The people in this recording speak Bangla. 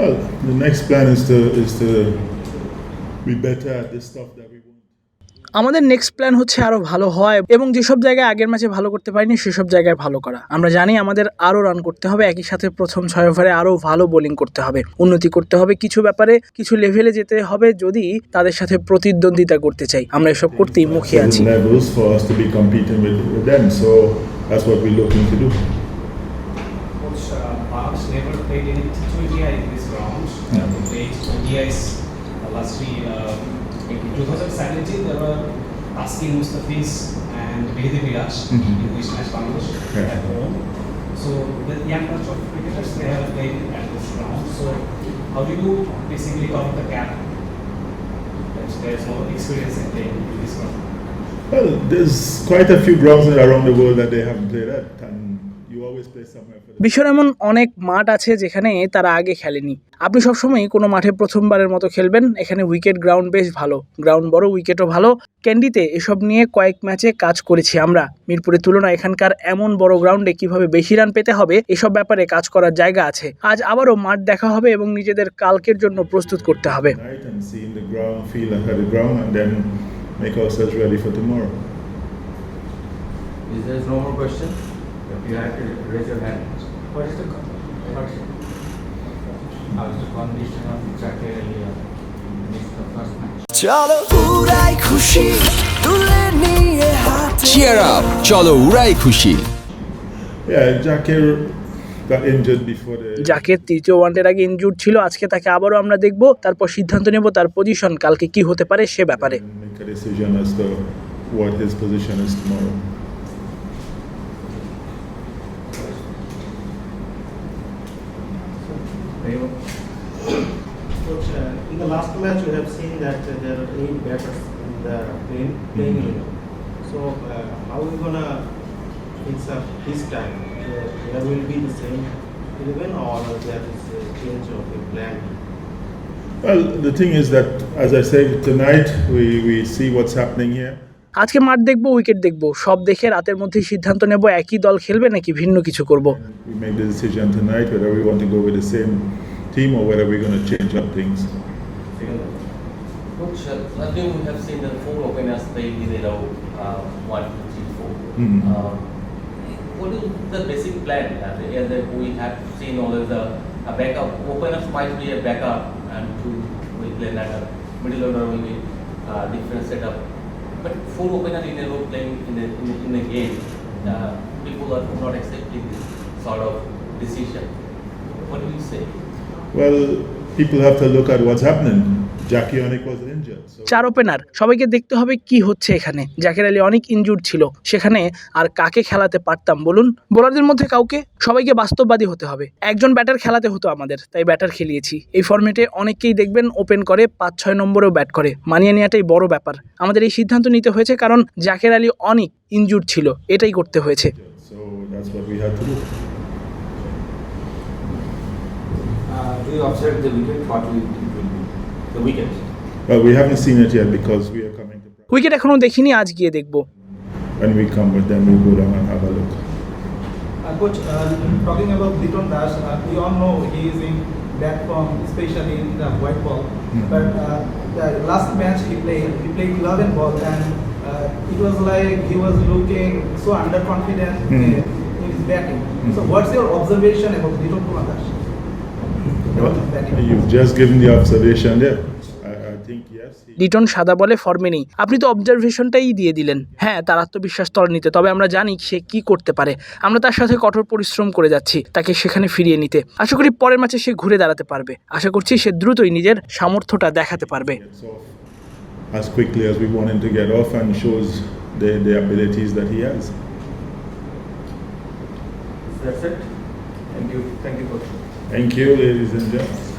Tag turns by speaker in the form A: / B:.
A: Well, the next plan is to is to be better at the stuff that we want.
B: আমাদের নেক্সট প্ল্যান হচ্ছে আরও ভালো হয় এবং যেসব জায়গায় আগের ম্যাচে ভালো করতে পারিনি সেসব জায়গায় ভালো করা। আমরা জানি আমাদের আরও রান করতে হবে একই সাথে প্রথম ছয় ওভারে আরও ভালো বোলিং করতে হবে। উন্নতি করতে হবে কিছু ব্যাপারে কিছু লেভেলে যেতে হবে যদি তাদের সাথে প্রতিদ্বন্দ্বিতা করতে চাই। আমরা এসব করতেই মুখিয়ে আছি।
C: Coach, uh, Bharat's never played any T20I in this round.
A: Yeah.
C: Uh, they played ODIs uh, lastly uh, in 2017. There were Taskin Mustafiz and Mehdi Miraj
A: Mhm.
C: in this match Bangladesh
A: Yeah.
C: at home. So the young bunch of cricketers they have played at this round. So how do you basically cover the gap? That there's no experience in playing in this round.
A: Well, there's quite a few grounds around the world that they haven't played at, and
B: বিশ্বের এমন অনেক মাঠ আছে যেখানে তারা আগে খেলেনি। আপনি সবসময় কোনো মাঠে প্রথমবারের মতো খেলবেন এখানে উইকেট গ্রাউন্ড বেশ ভালো। গ্রাউন্ড বড় উইকেটও ভালো। ক্যান্ডিতে এসব নিয়ে কয়েক ম্যাচে কাজ করেছি আমরা। মিরপুরের তুলনায় এখানকার এমন বড় গ্রাউন্ডে কীভাবে বেশি রান পেতে হবে এসব ব্যাপারে কাজ করার জায়গা আছে। আজ আবারও মাঠ দেখা হবে এবং নিজেদের কালকের জন্য প্রস্তুত করতে হবে.
D: Is there no more question? You have to raise your hand.
C: What is the co- what-
D: How is the condition of Zakir Ali uh, in the first match?
E: চলো উড়াই খুশি তুলে নিয়ে হাতে
F: চিয়ার আপ চলো উড়াই খুশি
B: যাকে তৃতীয় ওয়ানডের আগে ইনজুর ছিল আজকে তাকে আবারও আমরা দেখব তারপর সিদ্ধান্ত নেব তার পজিশন কালকে কি হতে পারে সে ব্যাপারে
A: tomorrow.
G: Coach, uh, in the last match, we have seen that uh, there are eight batters in the playing, playing
A: Mhm.
G: eleven. So, uh, how are we gonna fix up this time? Uh, There will be the same eleven or there is a change of the plan?
A: Well, the thing is that, as I said, tonight we, we see what's happening here.
B: আজকে মাঠ দেখব উইকেট দেখব। সব দেখে রাতের মধ্যে সিদ্ধান্ত নেব একই দল খেলবে নাকি ভিন্ন কিছু করব?
H: Uh, different setup. But four openers in a row playing in the in, the- in the game, uh, people are not accepting this sort of decision. What do you say?
A: Well, people have to look at what's happening.
B: চার ওপেনার সবাইকে দেখতে হবে কি হচ্ছে এখানে। জাকির আলী অনেক ইনজুর ছিল সেখানে আর কাকে খেলাতে পারতাম বলুন? বোলারদের মধ্যে কাউকে সবাইকে বাস্তববাদী হতে হবে। একজন ব্যাটার খেলাতে হতো আমাদের তাই ব্যাটার খেলিয়েছি। এই ফর্মেটে অনেককেই দেখবেন ওপেন করে পাঁচ ছয় নম্বরেও ব্যাট করে। মানিয়ে নেওয়াটাই বড় ব্যাপার। আমাদের এই সিদ্ধান্ত নিতে হয়েছে কারণ জাকের আলী অনেক ইনজুর ছিল এটাই করতে হয়েছে।
A: we.
D: Uh, do you observe the wicket? What be? The wicket.
A: Well, we haven't seen it yet because we are coming to practice.
B: Wicket এখনো দেখিনি আজ গিয়ে দেখবো
A: When we come with them, we'll go down and have a look.
I: Uh, Coach, uh, talking about Liton Das, uh, we all know he is in bad form, especially in the white ball.
A: Hmm.
I: But uh, the last match he played, he played 11 ball and uh, it was like he was looking so underconfident
A: Hmm.
I: in, in his batting.
A: Hmm.
I: So what's your observation about Liton Kumar
B: Liton সাদা বলে ফর্মে নেই আপনি তো অবজারভেশনটাই দিয়ে দিলেন হ্যাঁ তার আত্মবিশ্বাস তল নিতে তবে আমরা জানি সে কি করতে পারে আমরা তার সাথে কঠোর পরিশ্রম করে যাচ্ছি তাকে সেখানে ফিরিয়ে নিতে আশা করি পরের ম্যাচে সে ঘুরে দাঁড়াতে পারবে আশা করছি সে দ্রুতই নিজের সামর্থ্যটা দেখাতে পারবে
A: as quickly as we want him to get off and shows the, the abilities that he has.
D: That's it. Thank you. Thank you, coach.
A: Thank you, ladies and gentlemen.